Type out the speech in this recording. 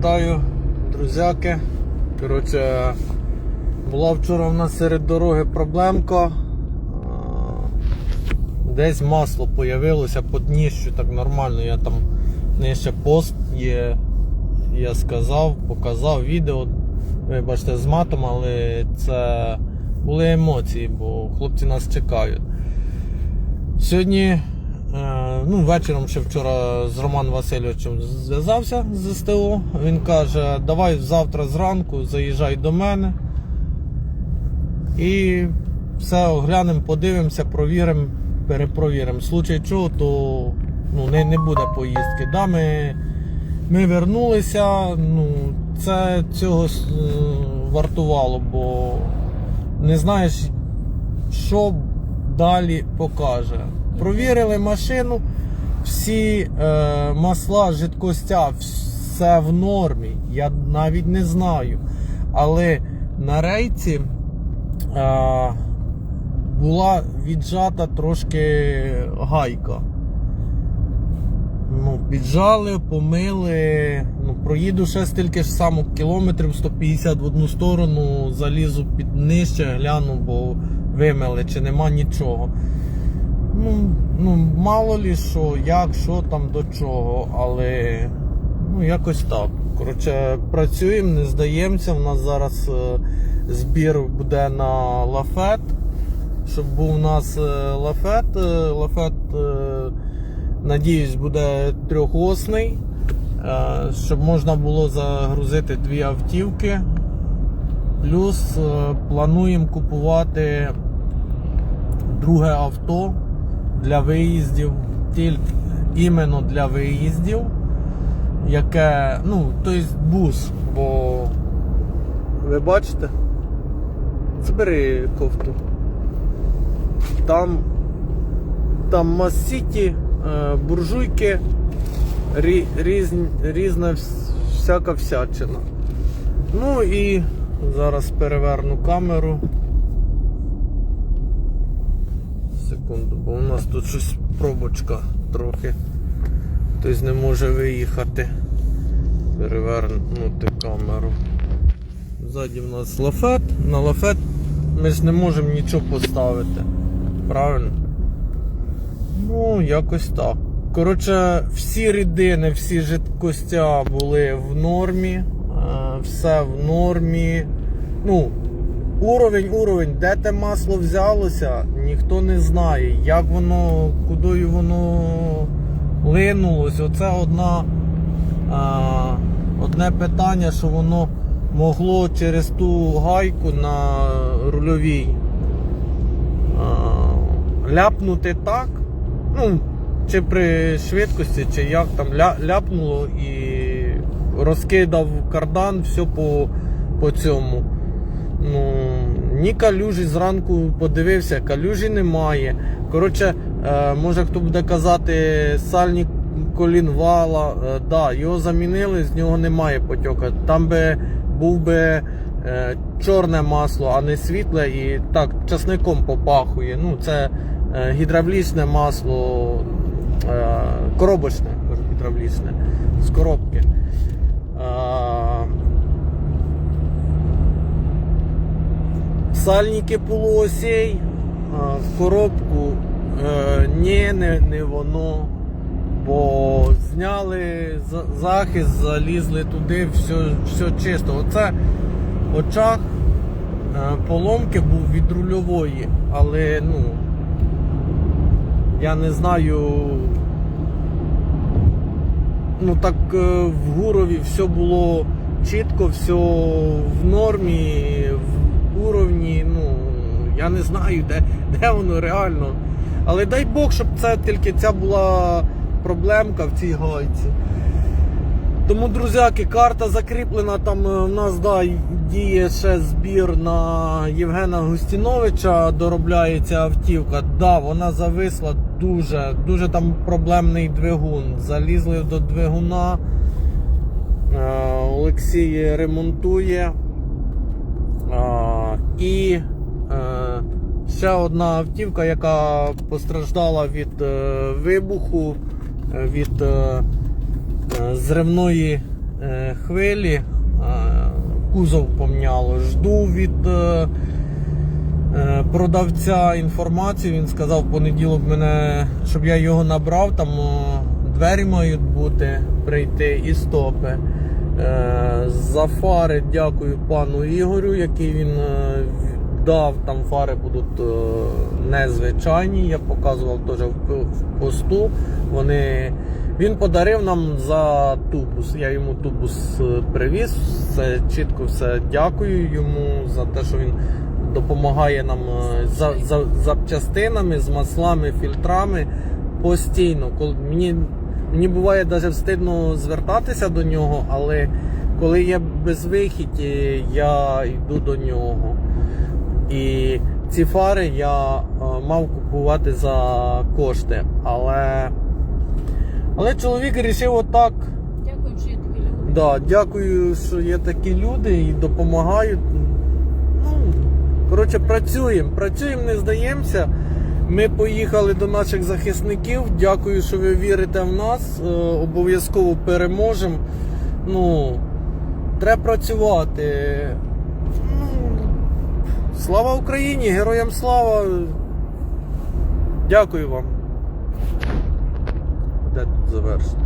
Вітаю, друзяки. Коротше, була вчора в нас серед дороги проблемка. Десь масло появилося під дніщу, так нормально. Я там нижче пост є. Я сказав, показав відео. Ви бачите з матом, але це були емоції, бо хлопці нас чекають. Сьогодні, е, ну, вечором ще вчора з Романом Васильовичем зв'язався з СТО. Він каже, давай завтра зранку заїжджай до мене. І все оглянемо, подивимося, провіримо, перепровіримо. Случай чого, то ну, не, не буде поїздки. Да, ми, ми вернулися, ну, це цього е, вартувало, бо не знаєш, що далі покаже. Провірили машину, всі е, масла, жидкостя, все в нормі. Я навіть не знаю. Але на рейці е, була віджата трошки гайка. Ну, піджали, помили. Ну, проїду ще стільки ж само кілометрів 150 в одну сторону, залізу під нижче, гляну, бо вимили, чи нема нічого. Ну, ну мало лі що, як, що там до чого, але ну, якось так. Коротше, працюємо, не здаємося. У нас зараз е, збір буде на лафет. Щоб був у нас е, лафет. Е, лафет, надіюсь, буде трьохосний. Щоб можна було загрузити дві автівки. Плюс плануємо купувати друге авто для виїздів, тільки іменно для виїздів, яке, ну, тобто бус, бо ви бачите? Забери кофту. Там, там Мас-Сіті, е, буржуйки, рі, різн, різна всяка всячина. Ну і зараз переверну камеру. Секунду, бо у нас тут щось пробочка трохи. Хтось не може виїхати. Перевернути камеру. Ззаді в нас лафет. На лафет ми ж не можемо нічого поставити. Правильно? Ну, якось так. Коротше, всі рідини, всі жидкостя були в нормі. е, Все в нормі. Ну, Уровень, уровень, де те масло взялося, ніхто не знає. Як воно, куди воно линулось. Оце одна, а, одне питання, що воно могло через ту гайку на рульовій а, ляпнути так. Ну, чи при швидкості, чи як там ля, ляпнуло і розкидав кардан, все по, по цьому. Ну, ні калюжі зранку подивився, калюжі немає. Коротше, е, може хто буде казати, сальник колін вала, е, да, його замінили, з нього немає потьока. Там би був би е, чорне масло, а не світле, і так, часником попахує. Ну, це е, гідравлічне масло, е, коробочне, гідравлічне, з коробки. Е, сальники полуосей в коробку. Е, ні, не, не воно. Бо зняли захист, залізли туди, все, все чисто. Оце очах е, поломки був від рульової, але ну я не знаю. Ну так е, в Гурові все було чітко, все в нормі, в уровні. Ну я не знаю, де, де воно реально. Але дай Бог, щоб це тільки ця була проблемка в цій гайці. Тому, друзяки, карта закріплена. Там е, в нас да, діє ще збір на Євгена Густіновича, доробляється автівка. Да, вона зависла дуже, дуже там проблемний двигун. Залізли до двигуна. Е, Олексій ремонтує. І е, ще одна автівка, яка постраждала від е, вибуху, е, від е, е, зривної е, хвилі, е, кузов помняло. Жду від е, продавця інформацію. Він сказав в понеділок мене, щоб я його набрав, там е, двері мають бути, прийти і стопи. Е, За фари дякую пану Ігорю, який він е, дав. Там фари будуть е, незвичайні. Я показував теж в посту. Вони він подарив нам за тубус. Я йому тубус привіз. Все чітко все дякую йому за те, що він допомагає нам за, за запчастинами, з маслами, фільтрами постійно. Коли мені, мені буває навіть стидно звертатися до нього, але коли є безвихідь, я йду до нього. І ці фари я е, мав купувати за кошти. Але, але чоловік вирішив отак. Дякую, що є такі люди. Да, дякую, що є такі люди і допомагають. Ну, коротше, працюємо, працюємо, не здаємося. Ми поїхали до наших захисників. Дякую, що ви вірите в нас. Е, Обов'язково переможемо. Ну, треба працювати. Ну, слава Україні! Героям слава! Дякую вам. Де завершити?